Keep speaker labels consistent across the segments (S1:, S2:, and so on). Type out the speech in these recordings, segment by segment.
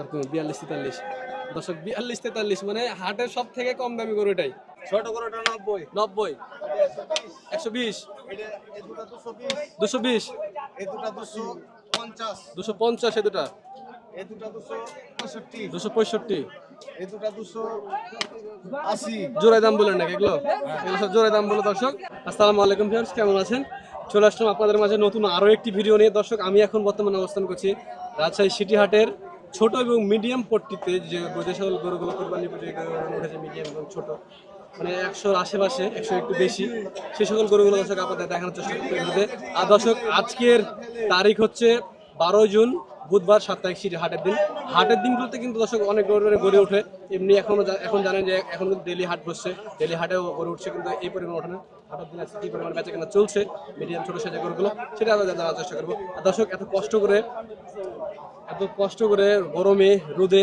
S1: এরকম বিয়াল্লিশ তেতাল্লিশ। দর্শক বিয়াল্লিশ তেতাল্লিশ মানে হাটের সব থেকে কম দামি গরু এটাই।
S2: ছোট গরুটা নব্বই।
S1: নব্বই। একশো বিশ।
S2: দুশো বিশ।
S1: দুশো
S2: পঞ্চাশ।
S1: এ দুটা।
S2: দুশো পঁয়ষট্টি।
S1: জোড়ায় দাম বলেন নাকি এগুলো? এগুলো সব জোড়ায় দাম বলে দর্শক। আসসালামু আলাইকুম ভিউয়ার্স কেমন আছেন? চলে আসলাম আপনাদের মাঝে নতুন আরও একটি ভিডিও নিয়ে। দর্শক আমি এখন বর্তমানে অবস্থান করছি রাজশাহী সিটি হাটের ছোট এবং মিডিয়াম পট্টিতে যে যে সকল গরুগুলো কোরবানি উঠেছে মিডিয়াম এবং ছোট। মানে একশোর আশেপাশে, একশো একটু বেশি। সেই সকল গরুগুলো দর্শক আপনাদের দেখানোর চেষ্টা করতে আর দর্শক, আজকের তারিখ হচ্ছে বারো জুন, বুধবার সাপ্তাহিক সিটি হাটের দিন। হাটের দিনগুলোতে কিন্তু দর্শক অনেক গরু গড়ে ওঠে। এমনি এখনও যা- এখন জানেন যে এখন কিন্তু ডেলি হাট বসছে। ডেলি হাটেও গড়ে উঠছে কিন্তু এই পরিমাণ ওঠে না। হাটের দিন আজকে কি পরিমাণ বেচা কেনা চলছে? মিডিয়াম ছোট সাইজের গরুগুলো, সেটা আমরা জানার চেষ্টা করব। আর দর্শক, এত কষ্ট করে এত কষ্ট করে গরমে রোদে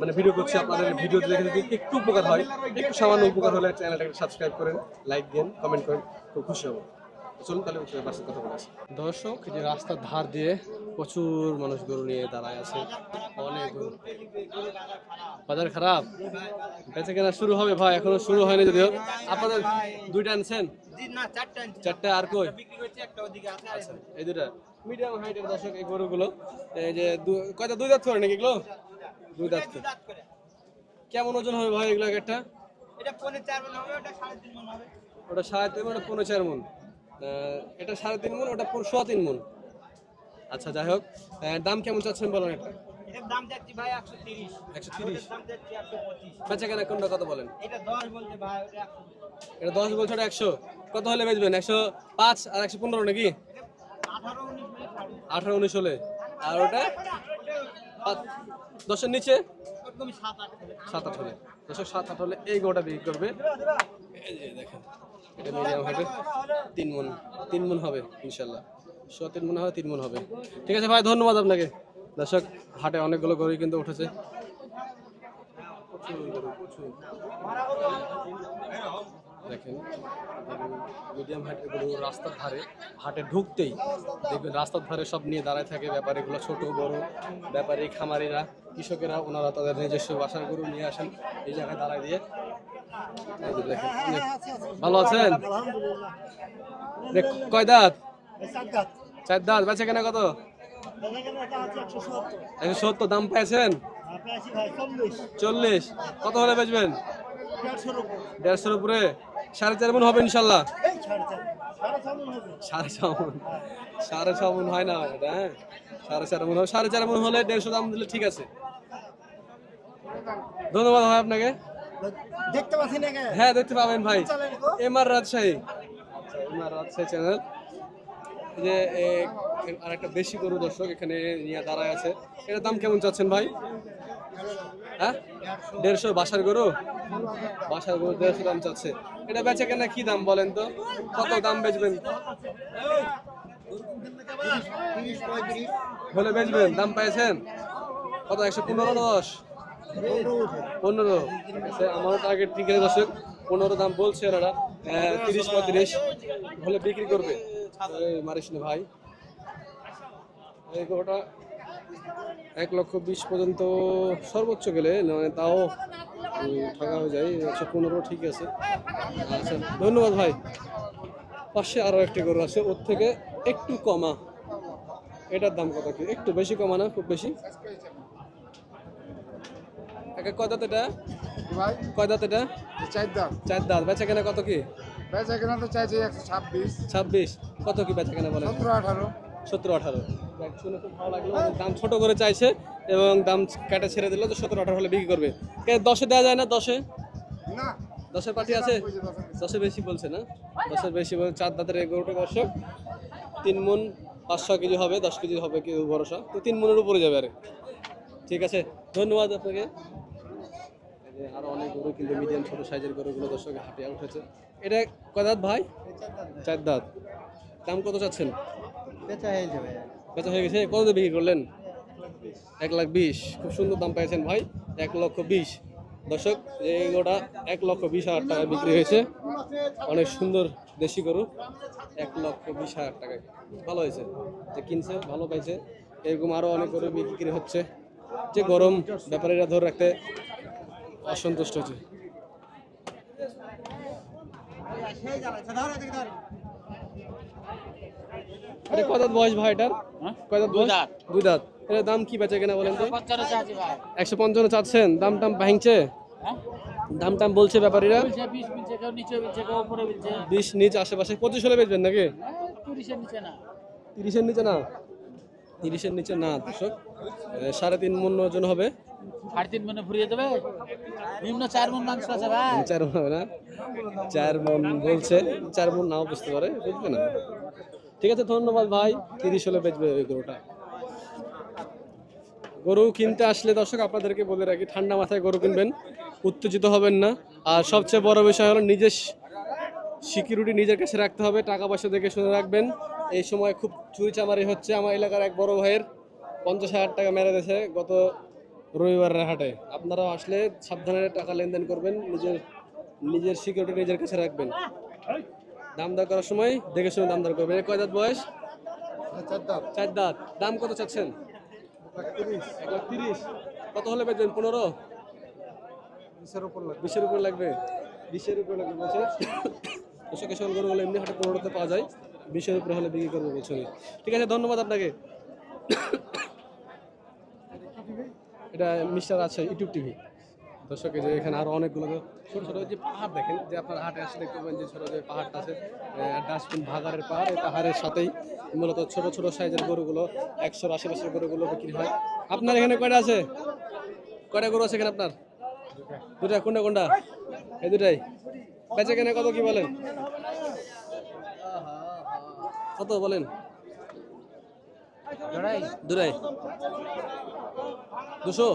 S1: মানে ভিডিও করছি আপনাদের ভিডিও দেখে যদি একটু উপকার হয়। একটু সামান্য উপকার হলে চ্যানেলটাকে সাবস্ক্রাইব করেন লাইক দেন কমেন্ট করেন খুব খুশি হব। চলুন তাহলে বাসার কথা বলে আসি। দর্শক যে রাস্তার ধার দিয়ে প্রচুর মানুষ গরু নিয়ে দাঁড়ায় আছে। অনেক গরু। বাজার খারাপ? বেচে কেনা শুরু হবে ভাই এখনও শুরু হয়নি যদিও। আপনাদের দুইটা আনছেন?
S2: চারটা
S1: আর কই? আচ্ছা এই দুটা মিডিয়াম হাইটের দর্শক এই গরুগুলো। এই যে কয়টা? দুই দাঁত করে নাকি এগুলো? দুই দাঁত করে। কেমন ওজন হবে ভাই এগুলো একটা?
S2: ওটা সাড়ে তিন মন
S1: পনেরো চার মন। এটা সাড়ে তিন মন ওটা সোয়া তিন মন। আচ্ছা যাই হোক। দাম কেমন চাচ্ছেন বলেন এটা?
S2: দাম যাচ্ছি ভাই একশো তিরিশ।
S1: 130
S2: দাম যাচ্ছি একশো পঁচিশ।
S1: বেচা কেনা কোনটা কত বলেন?
S2: এটা দশ বলতে ভাই
S1: এটা বলছে কত হলে বেচবেন? একশো পাঁচ আর একশো পনেরো নাকি
S2: আঠারো উনিশ মিনিট ছাড়ুন
S1: আঠারো উনিশ হলে। আর ওটা? দশের নিচে?
S2: সাত আট
S1: হলে। দশক সাত আট হলে এই গোটা বিক্রি করবে। দেখেন এটা মিডিয়াম হাইটে তিন মন তিন মন হবে ইনশাল্লাহ। শ তিন মন হবে তিন মন হবে। ঠিক আছে ভাই ধন্যবাদ আপনাকে। দর্শক হাটে অনেকগুলো গরুই কিন্তু উঠেছে। প্রচুর গরু, প্রচুর। দেখেন মিডিয়াম হাটের গরু রাস্তার ধারে হাটে ঢুকতেই দেখবেন রাস্তার ধারে সব নিয়ে দাঁড়ায় থাকে ব্যাপারীগুলো ছোট বড় ব্যাপারী খামারিরা কৃষকেরা ওনারা তাদের নিজস্ব বাসার গরু নিয়ে আসেন এই জায়গায় দাঁড়ায় দিয়ে। দেখেন, ভালো আছেন? কয় দাঁত? চার দাঁত। বেচে কেনা কত? একশো সত্তর। দাম পেয়েছেন চল্লিশ। কত হলে বেচবেন? দেড়শোর উপরে? সাড়ে চার মন হবে ইনশাল্লাহ। সাড়ে ছ মন সাড়ে ছ মন হয় না এটা হ্যাঁ? সাড়ে চার মন হবে সাড়ে চার মন হলে দেড়শো দাম দিলে ঠিক আছে। ধন্যবাদ ভাই আপনাকে।
S2: দেখতে
S1: হ্যাঁ দেখতে পাবেন ভাই। M R Rajshahi. M R Rajshahi channel যে আর একটা দেশি গরু দর্শক এখানে নিয়ে দাঁড়ায় আছে। এটার দাম কেমন চাচ্ছেন ভাই? হ্যাঁ? দেড়শো বাসার গরু? বাসার গরু দেড়শো দাম চাচ্ছে। এটা বেচে কেনা কি দাম বলেন তো? কত দাম বেচবেন? হলে বেচবেন। দাম পাইছেন? কত একশো পনেরো দশ? পনেরো। আচ্ছা, আমারও টার্গেট ঠিক আছে পনেরো দাম বলছে ওরা আহ, তিরিশ পঁয়ত্রিশ। হলে বিক্রি করবে। মারিস না ভাই। এই গরুটা এক লক্ষ বিশ পর্যন্ত সর্বোচ্চ গেলে মানে তাও উম, হয়ে যায় একশো পনেরো ঠিক আছে। আচ্ছা ধন্যবাদ ভাই। পাশে আরও একটি গরু আছে ওর থেকে একটু কমা। এটার দাম কত কি? একটু বেশি কমা না খুব বেশি? একা কয় দাঁত এটা? কয় দাঁত এটা?
S3: চার দাম
S1: চার দাঁত। বেচা কেনা কত কি?
S3: বেচা কেনা তো চাইছে একশো ছাব্বিশ।
S1: ছাব্বিশ। কত কি বেচা কেনা বলেন?
S3: সতেরো আঠারো।
S1: সতেরো আঠারো। শুনে খুব ভালো লাগল। দাম ছোট করে চাইছে এবং দাম কাটা ছেড়ে দিল তো সতেরো আঠারো হলে বিক্রি করবে। কে দশে দেওয়া যায় না? দশে? দশের পার্টি আছে?
S3: দশের বেশি।
S1: বলছে না? দশের বেশি বলছে চার দাঁতের এই গরুটা দর্শক। তিন মন পাঁচ ছ কেজি হবে দশ কেজি হবে কি ভরসা। তো তিন মনের উপরে যাবে আরে। ঠিক আছে। ধন্যবাদ আপনাকে। আরও অনেক গরু কিন্তু মিডিয়াম ছোট সাইজের গরুগুলো দর্শক হাটে উঠেছে। এটা কয় দাঁত ভাই? চার দাঁত। দাম কত চাচ্ছেন?
S2: বেচা হয়ে যাবে।
S1: বেচা হয়ে গেছে। কত দিয়ে বিক্রি করলেন? এক লাখ বিশ। খুব সুন্দর দাম পেয়েছেন ভাই এক লক্ষ বিশ। দর্শক এই গোটা এক লক্ষ বিশ হাজার টাকায় বিক্রি হয়েছে। অনেক সুন্দর দেশি গরু এক লক্ষ বিশ হাজার টাকায়। ভালো হয়েছে। যে কিনছে ভালো পাইছে। এরকম আরও অনেক গরু বিক্রি হচ্ছে। যে গরম ব্যাপারীরা ধরে রাখতে অসন্তুষ্ট হচ্ছে। এটা কত বয়স ভাই এটার? কয় দাঁত বয়স? দুই দাঁত। এটার দাম কি বেচে কিনা বলেন তো? একশো পঞ্চান্ন চাচ্ছেন? দাম টাম ভাঙছে? দাম টাম বলছে ব্যাপারীরা? বিশ নিচ আশেপাশে পঁচিশ হলে বেচবেন নাকি? তিরিশের নিচে না। তিরিশের নিচে না? দর্শক। সাড়ে তিন মন ওজন হবে।
S4: সাড়ে তিন মনে ফুরিয়ে দেবে নিম্ন চার মন মাংস আছে ভাই।
S1: চার মন হবে না? চার মন বলছে। চার মন নাও বুঝতে পারে বুঝবে না। ঠিক আছে, ধন্যবাদ ভাই। তিরিশ হলে বেচবে ওই গরুটা। গরু কিনতে আসলে দর্শক, আপনাদেরকে বলে রাখি, ঠান্ডা মাথায় গরু কিনবেন, উত্তেজিত হবেন না। আর সবচেয়ে বড় বিষয় হলো নিজের সিকিউরিটি নিজের কাছে রাখতে হবে, টাকা পয়সা দেখে শুনে রাখবেন। এই সময় খুব চুরি চামারি হচ্ছে। আমার এলাকার এক বড় ভাইয়ের পঞ্চাশ হাজার টাকা মেরে দিয়েছে গত রবিবারের হাটে। আপনারাও আসলে সাবধানে টাকা লেনদেন করবেন, নিজের নিজের সিকিউরিটি নিজের কাছে রাখবেন। দাম দর করার সময় দেখে শুনে দাম দর করবেন কয় দাঁত বয়স?
S3: চার
S1: দাঁত। দাম কত চাচ্ছেন? এক লাখ তিরিশ কত হলে বেচবেন পনেরো?
S3: বিশের উপর লাগবে।
S1: বিশের উপর লাগবে? বিশের উপরে লাগবে বলছে। এসব সকল গরু হলে এমনি হাটে পনেরোতে পাওয়া যায়। বিশের উপরে হলে বিক্রি করব উনি। ঠিক আছে ধন্যবাদ আপনাকে। এটা মিস্টার আছে ইউটিউব টিভি। দর্শক যে এখানে আরও অনেকগুলো ছোট ছোট যে পাহাড় দেখেন, যে আপনার হাটে আসলে দেখতে পাবেন যে ছোট যে পাহাড়টা আছে ডাস্টবিন ভাগাড়ের পাহাড় এই পাহাড়ের সাথেই মূলত ছোট ছোট সাইজের গরুগুলো, একশোর আশেপাশের গরুগুলো বিক্রি হয়। আপনার এখানে কয়টা আছে? কয়টা গরু আছে এখানে আপনার? দুটা, কোনটা কোনটা? এই দুটাই। বেচে কেনে কত, কি বলেন? কত বলেন? দুশো?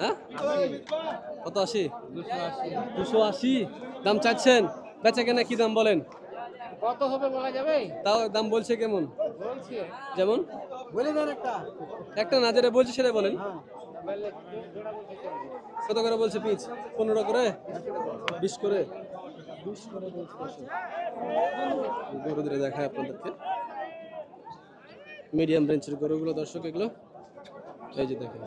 S1: হ্যাঁ? কত আশি? দুশো আশি। দাম চাচ্ছেন? বেচে কেনে কি দাম বলেন?
S4: কত হবে বলা যাবে?
S1: তাও দাম বলছে কেমন? যেমন?
S2: বলে দেন একটা।
S1: একটা না যেটা বলছে সেটা বলেন। কত করে বলছে পিচ? পনেরো করে? বিশ করে? গরু ধরে দেখায় আপনাদেরকে। মিডিয়াম রেঞ্জের গরুগুলো দর্শক এগুলো। এই যে দেখেন।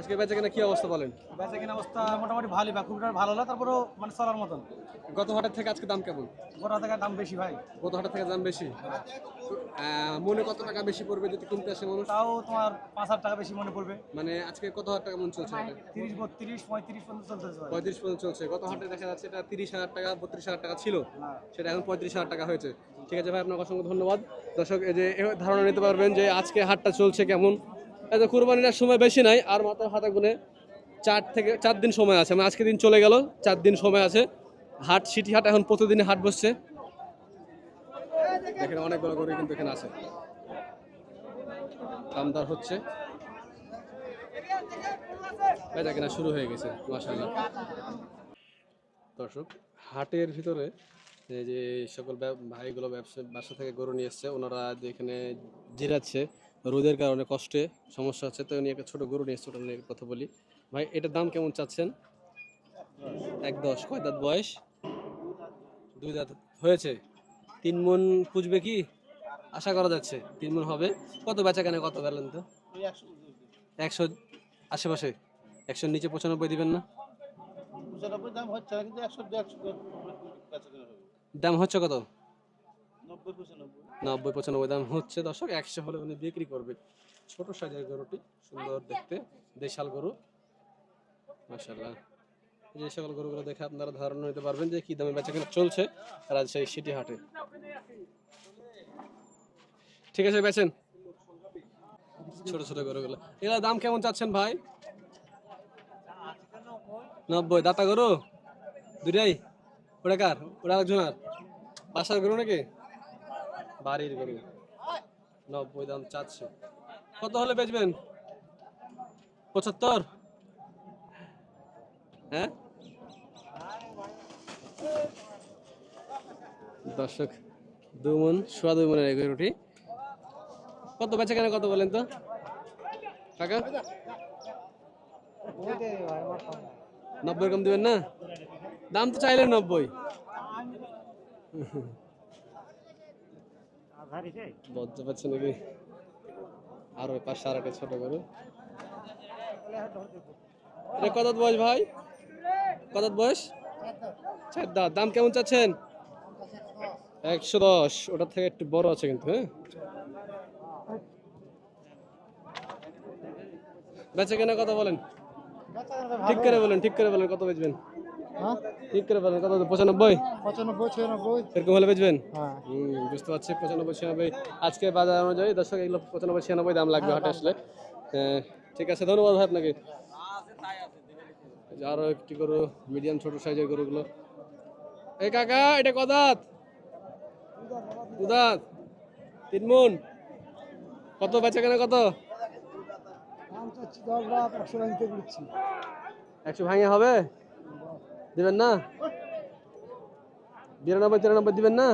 S1: আজকে বেচা কেনা কি অবস্থা বলেন?
S2: বেচা কেনা অবস্থা মোটামুটি ভালোই বা খুব ভালো না তারপরেও মানে চলার মতন।
S1: গত হাটের থেকে আজকে দাম কেমন?
S2: গোটা থেকে দাম বেশি ভাই।
S1: গত হাটের থেকে দাম বেশি? মনে কত টাকা বেশি পড়বে যদি কিনতে আসে মানুষ?
S2: তাও তোমার পাঁচ হাজার টাকা বেশি মনে পড়বে।
S1: মানে আজকে কত হাজার টাকা মন চলছে?
S2: তিরিশ বত্রিশ পঁয়ত্রিশ পর্যন্ত চলতেছে ভাই।
S1: পঁয়ত্রিশ পর্যন্ত চলছে। গত হাটে দেখা যাচ্ছে এটা তিরিশ হাজার টাকা বত্রিশ হাজার টাকা ছিল। সেটা এখন পঁয়ত্রিশ হাজার টাকা হয়েছে। ঠিক আছে ভাই আপনাকে অসংখ্য ধন্যবাদ। দর্শক এই যে ধারণা নিতে পারবেন যে আজকে হাটটা চলছে কেমন। যে কুরবানির সময় বেশি নাই, আর মাত্র হাতে গুনে চার থেকে চার দিন সময় আছে। মানে আজকে দিন চলে গেল, চার দিন সময় আছে। হাট, সিটি হাট এখন প্রতিদিনই হাট বসছে। এখানে অনেকগুলো গরু কিন্তু এখানে আছে। দামদার হচ্ছে। বেচা কেনা শুরু হয়ে গেছে মাসাল্লাহ দর্শক, হাটের ভিতরে যে সকল ভাইগুলো ব্যবসা বাসা থেকে গরু নিয়ে এসছে, ওনারা যে এখানে জিরাচ্ছে রোদের কারণে কষ্টে সমস্যা হচ্ছে তো উনি একটা ছোটো গরু নিয়ে ওটা নিয়ে কথা বলি ভাই এটার দাম কেমন চাচ্ছেন এক দশ কয় দাঁত বয়স দুই দাঁত হয়েছে তিন মন পুজবে কি আশা করা যাচ্ছে তিন মন হবে কত বেচা কেন কত বলেন তো একশো আশেপাশে একশোর নিচে পঁচানব্বই দিবেন না
S2: দাম হচ্ছে
S1: কত
S2: নব্বই পঁচানব্বই।
S1: নব্বই দাম হচ্ছে দর্শক, একশো হলে উনি বিক্রি করবে। ছোট সাইজের গরুটি, সুন্দর দেখতে, দেশাল গরু। মাশাল্লাহ যে সকল গরুগুলো দেখে আপনারা ধারণা নিতে পারবেন যে কি দামে বেচা কেনা চলছে রাজশাহী সিটি হাটে। ঠিক আছে, বেচেন। ছোট ছোট গরুগুলো। এগুলোর দাম কেমন চাচ্ছেন ভাই? নব্বই। দাতা গরু? দুটাই ওটা কার? ওটা একজনের বাসার গরু নাকি? বাড়ির গরু। নব্বই দাম চাচ্ছে। কত হলে বেচবেন? পঁচাত্তর? হ্যাঁ? দর্শক, দু মন, সোয়া দুই মনের এগিয়ে রুটি। কত বেচা কেন কত বলেন তো? টাকা নব্বই কম দেবেন না? দাম তো চাইলেন নব্বই। বজ্জা পাচ্ছে নাকি? আর ওই পাশে আর একটা ছোট গরু কত বয়স ভাই? কত বয়স? চার দাঁত। দাম কেমন চাচ্ছেন? একশো দশ। ওটার থেকে একটু বড় আছে কিন্তু হ্যাঁ? বেচে কেনা কথা বলেন? ঠিক করে বলেন, ঠিক করে বলেন, কত বেচবেন?
S3: হ্যাঁ?
S1: ঠিক করে বলেন কত পঁচানব্বই?
S3: পঁচানব্বই ছিয়ানব্বই।
S1: এরকম হলে বেচবেন?
S3: হ্যাঁ।
S1: বুঝতে পারছি পঁচানব্বই ছিয়ানব্বই। আজকে বাজার অনুযায়ী দর্শক এগুলো পঁচানব্বই ছিয়ানব্বই দাম লাগবে হাটে আসলে। হ্যাঁ, ঠিক আছে ধন্যবাদ ভাই আপনাকে। এই যে আরও একটি গরু মিডিয়াম ছোট সাইজের গরুগুলো। এই কাকা এটা কদাত? উদাত তিন মন। কত বেচা কেনা কত?
S3: একশো
S1: ভাঙে হবে? দিবেন না? বিরানব্বই, তিরানব্বই দিবেন না?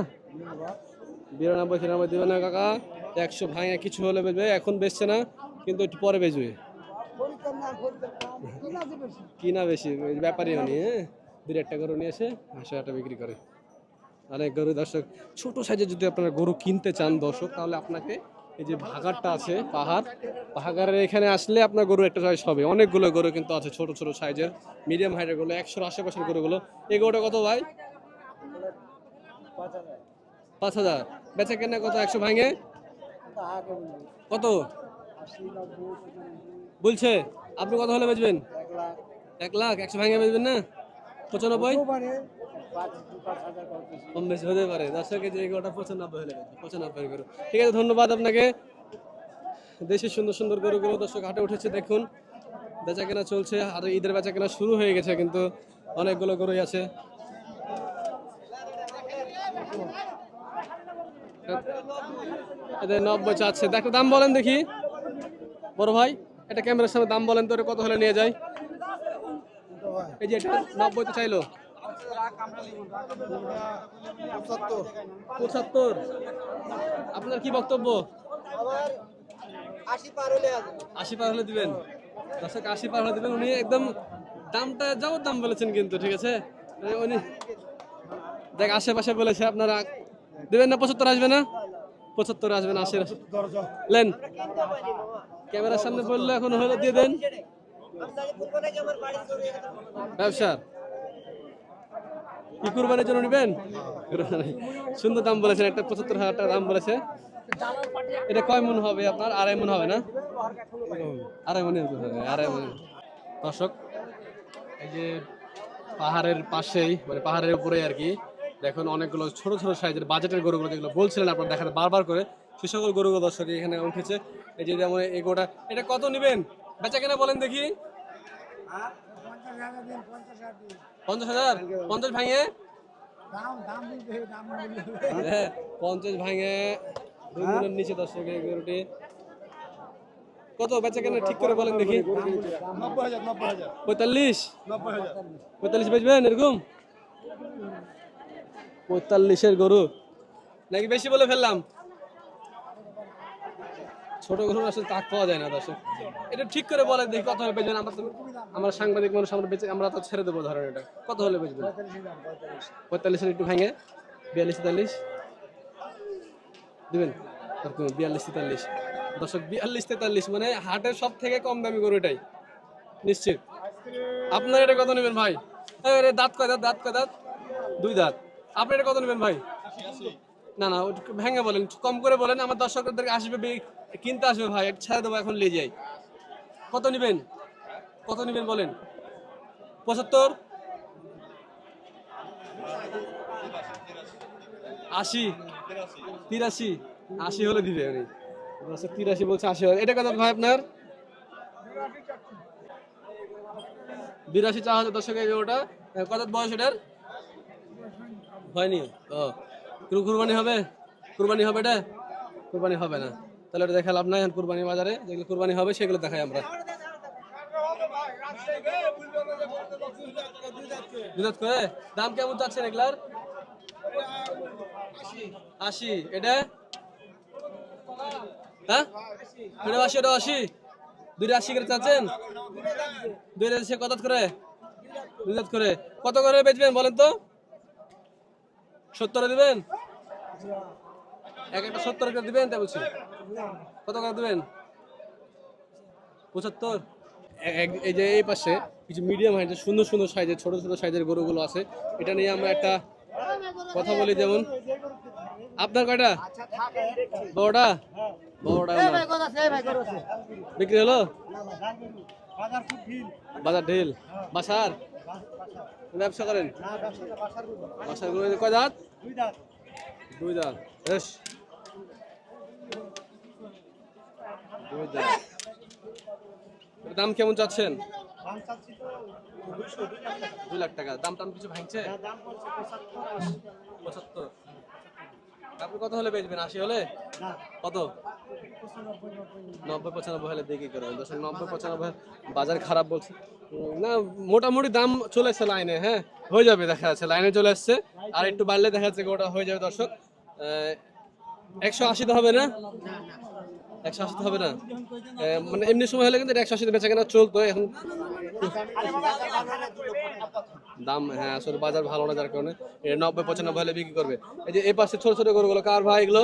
S1: বিরানব্বই, তিরানব্বই দিবেন না, কাকা। একশো ভাঙে কিছু হলে বেচবে। এখন বেচছে না, কিন্তু একটু পরে বেচবে। কিনা বেশি? ব্যাপারই উনি হ্যাঁ? দুই একটা গরু নিয়ে এসে হাসে একটা বিক্রি করে। অনেক গরু, দর্শক, ছোট সাইজের যদি আপনারা গরু কিনতে চান দর্শক, তাহলে আপনাকে এই যে ভাগারটা আছে পাহাড় পাহাড়ের এখানে আসলে আপনার গরু একটা চয়েস হবে। অনেকগুলো গরু কিন্তু আছে ছোট ছোট সাইজের মিডিয়াম হাইটের গরু একশোর আশেপাশের গরুগুলো। এই গরুটা কত ভাই? পাঁচ হাজার। বেচা কেনা কত? একশো ভাঙে? কত? বলছে আপনি কত হলে বেচবেন? এক লাখ। একশো ভাঙে বেচবেন না? পঁচানব্বই? কম বেশি। হতে পারে। দর্শকের যে পঁচানব্বই হলে পঁচানব্বই গরু ঠিক আছে, ধন্যবাদ আপনাকে। দেশের সুন্দর সুন্দর গরুগুলো দর্শক হাটে উঠেছে, দেখুন। বেচা কেনা চলছে, আর ঈদের বেচা কেনা শুরু হয়ে গেছে, কিন্তু অনেকগুলো গরুই আছে। এদের নব্বই চাচ্ছে। দেখো দাম বলেন দেখি। বড় ভাই এটা ক্যামেরার সামনে দাম বলেন তো কত হলে নিয়ে যায়? এই যে এটা, নব্বই তো চাইলো।
S3: পঁচাত্তর।
S1: আপনার কি বক্তব্য? আশি পার হলে দিবেন। দর্শক আশি পার হলে দিবেন। উনি একদম দামটা যাওয়ার দাম বলেছেন কিন্তু ঠিক আছে? মানে উনি দেখ আশেপাশে বলেছে আপনারা দিবেন না পঁচাত্তর আসবে না? পঁচাত্তর আসবে না আশি লেন ক্যামেরার সামনে বললে এখন হলে দিয়ে দেন। ব্যবসার। কি কুরবানির জন্য নিবেন। সুন্দর দাম বলেছেন, একটা পঁচাত্তর হাজার টাকা দাম বলেছে। এটা কয় মন হবে আপনার? আড়াই মন হবে না? আড়াই মনে হবে, আড়াই মনে দর্শক, এই যে পাহাড়ের পাশেই মানে পাহাড়ের উপরে আর কি, দেখুন অনেকগুলো ছোট ছোট সাইজের বাজেটের গরুগুলো যেগুলো বলছিলেন আপনার দেখাতে বারবার করে, সে সকল গরুগুলো দর্শক এখানে উঠেছে। এই যে যেমন এই গোটা, এটা কত নেবেন? বেচা কেনা বলেন দেখি। পঞ্চাশ হাজার? পঞ্চাশ ভাঙে? হ্যাঁ, পঞ্চাশ ভাঙে। দুই মনের নিচে দর্শক এই গরুটি। কত? বেচা কেনা ঠিক করে বলেন দেখি। পঁয়তাল্লিশ? পঁয়তাল্লিশ বেচবেন এরকম? পঁয়তাল্লিশের গরু। নাকি বেশি বলে ফেললাম? ছোট গরু আসলে তাক পাওয়া যায় না দর্শক। এটা ঠিক করে বলে দেখি কত হলে বেচবেন আমরা তো আমরা সাংবাদিক মানুষ, আমরা বেচে আমরা তো ছেড়ে দেবো ধরেন এটা। কত হলে বেচবেন পঁয়তাল্লিশের একটু ভাঙে। বিয়াল্লিশ, তেতাল্লিশ। দিবেন? বিয়াল্লিশ, তেতাল্লিশ। দর্শক, বিয়াল্লিশ, তেতাল্লিশ মানে হাটের সব থেকে কম দামি গরু এটাই। নিশ্চিত? আপনার এটা কত নেবেন ভাই? দাঁত কয় দাঁত? দাঁত কয় দাঁত? দুই দাঁত। আপনি এটা কত নেবেন ভাই? না না ভেঙে বলেন। কম করে বলেন। আমার দর্শকদের আসবে কিনতে আসবে ভাই ছেড়ে দেবো, এখন নিয়ে যাই। কত নেবেন? কত নেবেন বলেন? পঁচাত্তর? আশি? তিরাশি? আশি হলে দিবে উনি। তিরাশি বলছে আশি হলে। এটা কত ভাই আপনার? বিরাশি চা দর্শক এই ওটা কত বয়স এটার? হয়নি। ও, কুরবানি হবে? কুরবানি হবে এটা? কুরবানি হবে না। তাহলে এটা দেখা লাভ নাই, এখন কুরবানি বাজারে যেগুলো কুরবানি হবে সেগুলো দেখাই আমরা। করে দাম কেমন চাচ্ছেন এগুলার? আশি। এটা? হ্যাঁ? এটা আশি এটা আশি? দুইটা আশি করে চাচ্ছেন? দুইটা সে কত করে? দুই করে। কত করে বেচবেন বলেন তো? সত্তরে দিবেন? এক একটা সত্তর করে দিবেন, তাই বলছি। কত করে দিবেন? পঁচাত্তর? এই যে এই পাশে কিছু মিডিয়াম হাইটের সুন্দর সুন্দর সাইজের ছোট ছোট সাইজের গরুগুলো আছে। এটা নিয়ে আমরা একটা কথা বলি যেমন আপনার কয়টা? বড়টা? বড়টা বিক্রি হলো? বাজার ঢিল। বাসার? ব্যবসা করেন? বাসার গরু। কয় দাঁত? দুই দাঁত। বেশ দুই দাঁত। এর দাম কেমন চাচ্ছেন? দুই লাখ টাকা। দাম টাম কিছু ভাঙছে? পঁচাত্তর। আপনি কত হলে বেচবেন? আশি হলে? কত? নব্বই পঁচানব্বই হলে দেখি করে দর্শক নব্বই পঁচানব্বই বাজার খারাপ বলছে। না মোটামুটি দাম চলে আসছে লাইনে হ্যাঁ? হয়ে যাবে দেখা যাচ্ছে। লাইনে চলে আসছে। আর একটু বাড়লে দেখা যাচ্ছে ওটা হয়ে যাবে দর্শক। একশো আশিতে হবে না। একশো আশিতে হবে না? মানে এমনি সময় হলে কিন্তু একশো আশিতে বেচা কেনা চলতো এখন দাম হ্যাঁ আসলে বাজার ভালো না যার কারণে। নব্বই পঁচানব্বই হলে বিক্রি করবে। এই যে এই পাশে ছোট ছোট গরুগুলো কার ভাই এগুলো?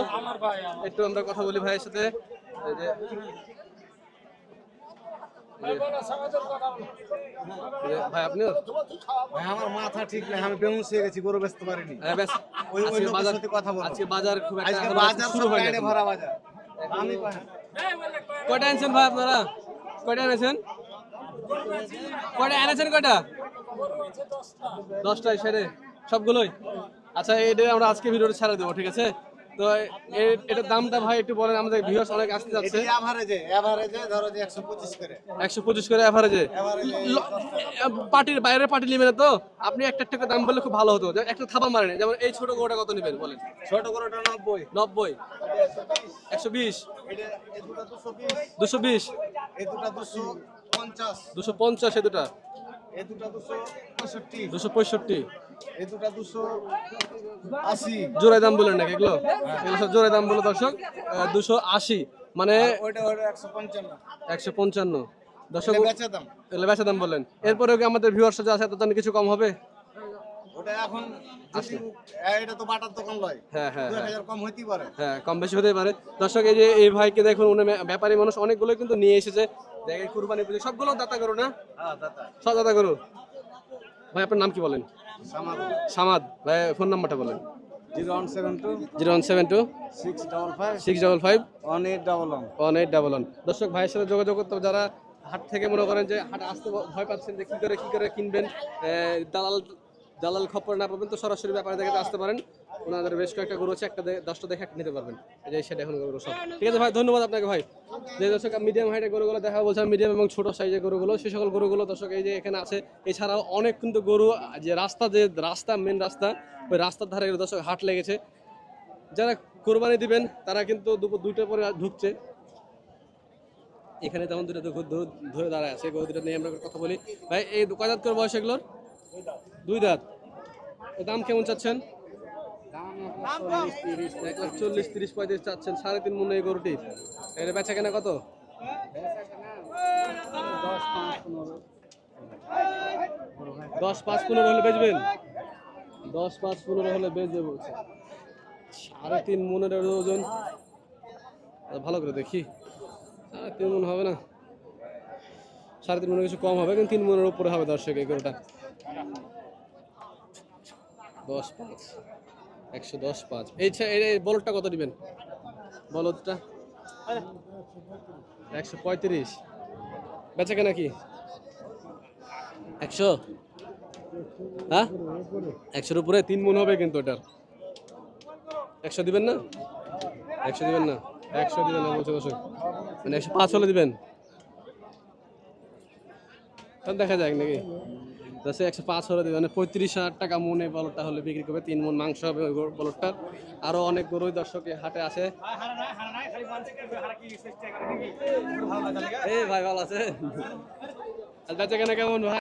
S1: একটু আমরা কথা বলি ভাইয়ের সাথে। এই যে ভাই আপনিও?
S3: ভাই আমার মাথা ঠিক নাই আমি বেহুশ হয়ে গেছি গরু বেচতে পারিনি।
S1: হ্যাঁ, আজকে বাজার
S3: সাথে কথা বলো।
S1: আজকে বাজার খুব একটা
S3: আজকে বাজার
S1: শুরু
S3: সব
S1: হয়নি
S3: ভরা বাজার। না।
S1: আনছেন ভাই আপনারা? কটা এনেছেন? কটা এনেছেন কটা দশটায় সেরে সবগুলোই? আচ্ছা এটা আমরা আজকে ভিডিওটা ছাড়া দেবো, ঠিক আছে? তো এ- এটার দামটা ভাই একটু বলেন আমাদের ভিউয়ার্স অনেক আসতে যাচ্ছে।
S3: এটি average এ, ধরো যে 125 করে।
S1: একশো পঁচিশ করে অ্যাভারেজে পার্টির বাইরের পার্টি নেবেন তো? আপনি একটা একটা দাম বললে খুব ভালো হতো। একটা থাবা মারেন যেমন এই ছোট গোটা কত নেবেন বলেন?
S3: ছোট গরুটা 90,
S1: নব্বই। একশো বিশ।
S3: এটা এই দুটা 220,
S1: দুশো বিশ।
S3: এই দুটা 250,
S1: দুশো পঞ্চাশ এ দুটা।
S3: এই দুটা 265,
S1: দুশো পঁয়ষট্টি।
S3: এই দুটা 280,
S1: জোড়ায় দাম বলেন নাকি এগুলো? দাম বলে দর্শক দুশো আশি। মানে
S3: ওইটা ওইটা 155
S1: একশো পঞ্চান্ন। দর্শক
S3: বেচা দাম।
S1: এগুলো বেচা দাম বলেন। এরপরে কি আমাদের ভিউয়ার্স যে আছে তাদের কিছু কম হবে?
S3: ওটা এখন এটা তো বাটার দোকান লয়।
S1: হ্যাঁ হ্যাঁ হ্যাঁ।
S3: হাজার কম হইতেই পারে।
S1: হ্যাঁ কম বেশি হতেই পারে। দর্শক এই যে এই ভাইকে দেখুন উনি ব্যাপারী মানুষ অনেকগুলো কিন্তু নিয়ে এসেছে। দেখে কুরবানি পুজো। সবগুলো দাতা করো না?
S3: হ্যাঁ
S1: সব দাতা করো ভাই আপনার নাম কি বলেন?
S3: সামাদ।
S1: সামাদ ভাই ফোন নাম্বারটা বলেন।
S3: Zero one seven two
S1: zero one seven two
S3: six double five
S1: six double five
S3: one eight double one.
S1: One eight double one. দর্শক ভাইয়ের সাথে যোগাযোগ করতে হবে যারা হাট থেকে মনে করেন যে হাট আসতে ভয় পাচ্ছেন যে কি করে কি করে কিনবেন দালাল দালাল খবর না পাবেন তো সরাসরি ব্যাপারে দেখে আসতে পারেন। ওনাদের বেশ কয়েকটা গরু আছে, একটা দশটা দেখে একটা নিতে পারবেন। এই যে সেটা এখন গরু সব। ঠিক আছে ভাই, ধন্যবাদ আপনাকে ভাই। যে দর্শক মিডিয়াম হাইটের গরুগুলো দেখা বলছিলাম মিডিয়াম এবং ছোট সাইজের গরুগুলো সেই সকল গরুগুলো দর্শক এই যে এখানে আছে। এছাড়াও অনেক কিন্তু গরু, যে রাস্তা যে রাস্তা মেন রাস্তা, ওই রাস্তার ধারে দর্শক হাট লেগেছে। যারা কোরবানি দিবেন, তারা কিন্তু দুপুর দুইটার পরে ঢুকছে। এখানে তেমন দুটো ধরে- দাঁড়ায় আছে, গরু দুটো নিয়ে আমরা কথা বলি। ভাই, এই কয় দাঁত করে বয়স এগুলোর? দুই দাঁত। দাম কেমন চাচ্ছেন? চল্লিশ তিরিশ, পঁয়ত্রিশ চাচ্ছেন, সাড়ে তিন মনে এই গরুটির। এর বেচা কেনা কত? দশ পাঁচ পনেরো হলে বেচবেন? দশ পাঁচ পনেরো হলে বেচবে বলছে। সাড়ে তিন মনের ওজন। ভালো করে দেখি। সাড়ে তিন মন হবে না? সাড়ে তিন মনে কিছু কম হবে, কিন্তু তিন মনের উপরে হবে দর্শক এই গরুটা। দশ পাঁচ। একশো দশ পাঁচ। এই বলদটা কত দিবেন? বলদটা? একশো পঁয়ত্রিশ। বেচা কেনা কি? একশো। হ্যাঁ? একশোর উপরে তিন মন হবে কিন্তু ওটার একশো দিবেন না? একশো দিবেন না? একশো দিবেন না বলছে দর্শক। মানে একশো পাঁচ হলে দিবেন। তাহলে দেখা যাক নাকি। দশে একশো পাঁচ হলে দেবে। মানে পঁয়ত্রিশ হাজার টাকা মনে বলটা হলে বিক্রি করবে, তিন মন মাংস হবে ওই গরু- আরও আরও অনেক গরুই দর্শক হাটে আসে এই ভাই ভালো আছে। বেচা কেনা কেমন ভাই?